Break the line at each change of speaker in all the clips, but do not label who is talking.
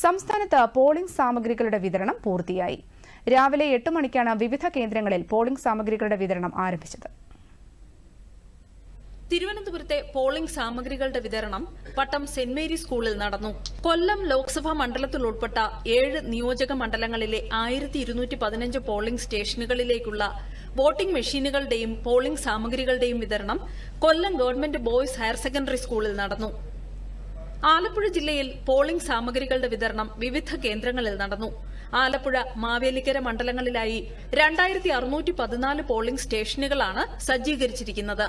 സംസ്ഥാനത്ത് പോളിംഗ് സാമഗ്രികളുടെ വിതരണം പൂർത്തിയായി. രാവിലെ എട്ട് മണിക്കാണ് വിവിധ കേന്ദ്രങ്ങളിൽ പോളിംഗ് സാമഗ്രികളുടെ വിതരണം ആരംഭിച്ചത്.
തിരുവനന്തപുരത്തെ പോളിംഗ് സാമഗ്രികളുടെ വിതരണം പട്ടം സെന്റ് മേരി സ്കൂളിൽ നടന്നു. കൊല്ലം ലോക്സഭാ മണ്ഡലത്തിൽ ഉൾപ്പെട്ട ഏഴ് നിയോജക മണ്ഡലങ്ങളിലെ ആയിരത്തി ഇരുന്നൂറ്റി പതിനഞ്ച് പോളിംഗ് സ്റ്റേഷനുകളിലേക്കുള്ള വോട്ടിംഗ് മെഷീനുകളുടെയും പോളിംഗ് സാമഗ്രികളുടെയും വിതരണം Kollam government boys higher secondary സ്കൂളിൽ നടന്നു. ആലപ്പുഴ ജില്ലയിൽ പോളിംഗ് സാമഗ്രികളുടെ വിതരണം വിവിധ കേന്ദ്രങ്ങളിൽ നടന്നു. ആലപ്പുഴ മാവേലിക്കര മണ്ഡലങ്ങളിലായി രണ്ടായിരത്തി അറുന്നൂറ്റി പതിനാല് പോളിംഗ് സ്റ്റേഷനുകളാണ് സജ്ജീകരിച്ചിരിക്കുന്നത്.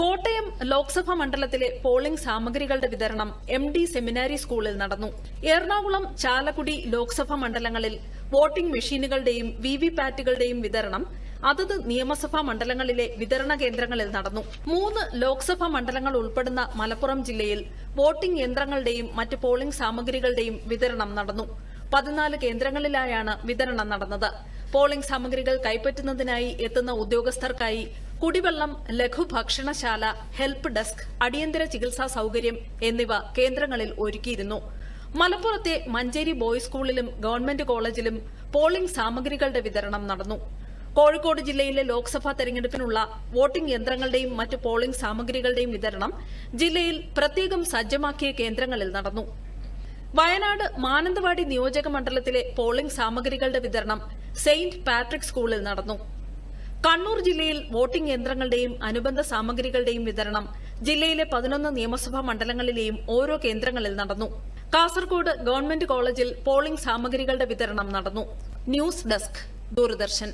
കോട്ടയം ലോക്സഭാ മണ്ഡലത്തിലെ പോളിംഗ് സാമഗ്രികളുടെ വിതരണം എം ഡി സെമിനാരി സ്കൂളിൽ നടന്നു. എറണാകുളം ചാലക്കുടി ലോക്സഭാ മണ്ഡലങ്ങളിൽ വോട്ടിംഗ് മെഷീനുകളുടെയും വി വി പാറ്റുകളുടെയും വിതരണം അതത് നിയമസഭാ മണ്ഡലങ്ങളിലെ വിതരണ കേന്ദ്രങ്ങളിൽ നടന്നു. മൂന്ന് ലോക്സഭാ മണ്ഡലങ്ങൾ ഉൾപ്പെടുന്ന മലപ്പുറം ജില്ലയിൽ വോട്ടിംഗ് യന്ത്രങ്ങളുടെയും മറ്റ് പോളിംഗ് സാമഗ്രികളുടെയും വിതരണം നടന്നു. പതിനാല് കേന്ദ്രങ്ങളിലായാണ് വിതരണം നടന്നത്. പോളിംഗ് സാമഗ്രികൾ കൈപ്പറ്റുന്നതിനായി എത്തുന്ന ഉദ്യോഗസ്ഥർക്കായി കുടിവെള്ളം ലഘുഭക്ഷണശാല ഹെൽപ്പ് ഡെസ്ക് അടിയന്തര ചികിത്സാ സൌകര്യം എന്നിവ കേന്ദ്രങ്ങളിൽ ഒരുക്കിയിരുന്നു. മലപ്പുറത്തെ മഞ്ചേരി ബോയ്സ് സ്കൂളിലും ഗവൺമെന്റ് കോളേജിലും പോളിംഗ് സാമഗ്രികളുടെ വിതരണം നടന്നു. കോഴിക്കോട് ജില്ലയിലെ ലോക്സഭാ തെരഞ്ഞെടുപ്പിനുള്ള വോട്ടിംഗ് യന്ത്രങ്ങളുടെയും മറ്റ് പോളിംഗ് സാമഗ്രികളുടെയും വിതരണം ജില്ലയിൽ പ്രത്യേകം സജ്ജമാക്കിയ കേന്ദ്രങ്ങളിൽ നടന്നു. വയനാട് മാനന്തവാടി നിയോജക മണ്ഡലത്തിലെ പോളിംഗ് സാമഗ്രികളുടെ വിതരണം സെയിന്റ് പാട്രിക് സ്കൂളിൽ നടന്നു. കണ്ണൂർ ജില്ലയിൽ വോട്ടിംഗ് യന്ത്രങ്ങളുടെയും അനുബന്ധ സാമഗ്രികളുടെയും വിതരണം ജില്ലയിലെ പതിനൊന്ന് നിയമസഭാ മണ്ഡലങ്ങളിലെയും ഓരോ കേന്ദ്രങ്ങളിൽ നടന്നു. കാസർകോട് ഗവൺമെന്റ് കോളേജിൽ പോളിംഗ് സാമഗ്രികളുടെ വിതരണം നടന്നു. News desk. ദൂരദർശൻ.